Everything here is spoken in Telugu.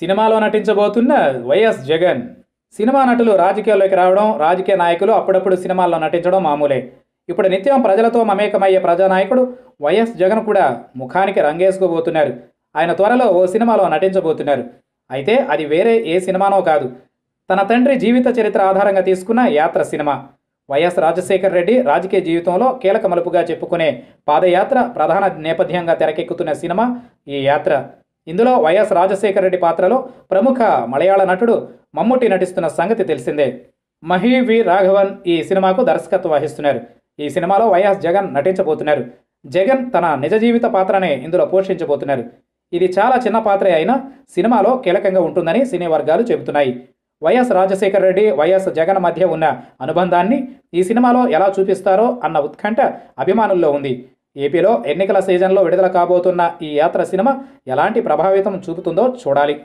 సినిమాలో నటించబోతున్న వైఎస్ జగన్. సినిమా నటులు రాజకీయాల్లోకి రావడం రాజకీయ నాయకులు అప్పుడప్పుడు సినిమాల్లో నటించడం మామూలే. ఇప్పుడు నిత్యం ప్రజలతో మమేకమయ్యే ప్రజానాయకుడు వైఎస్ జగన్ కూడా ముఖానికి రంగేసుకోబోతున్నారు. ఆయన త్వరలో ఓ సినిమాలో నటించబోతున్నారు. అయితే అది వేరే ఏ సినిమానో కాదు. తన తండ్రి జీవిత చరిత్ర ఆధారంగా తీసుకున్న యాత్ర సినిమా. వైఎస్ రాజశేఖర్ రెడ్డి రాజకీయ జీవితంలో కీలక మలుపుగా చెప్పుకునే పాదయాత్ర ప్రధాన నేపథ్యంగా తెరకెక్కుతున్న సినిమా ఈ యాత్ర. ఇందులో వైఎస్ రాజశేఖర రెడ్డి పాత్రలో ప్రముఖ మలయాళ నటుడు మమ్ముట్టి నటిస్తున్న సంగతి తెలిసిందే. మహీ వి రాఘవన్ ఈ సినిమాకు దర్శకత్వం వహిస్తున్నారు. ఈ సినిమాలో వైఎస్ జగన్ నటించబోతున్నారు. జగన్ తన నిజ జీవిత పాత్రనే ఇందులో పోషించబోతున్నారు. ఇది చాలా చిన్న పాత్రే అయినా సినిమాలో కీలకంగా ఉంటుందని సినీ వర్గాలు చెబుతున్నాయి. వైఎస్ రాజశేఖర రెడ్డి వైఎస్ జగన్ మధ్య ఉన్న అనుబంధాన్ని ఈ సినిమాలో ఎలా చూపిస్తారో అన్న ఉత్కంఠ అభిమానుల్లో ఉంది. ఏపీలో ఎన్నికల సీజన్లో విడుదల కాబోతున్న ఈ యాత్ర సినిమా ఎలాంటి ప్రభావితం చూపుతుందో చూడాలి.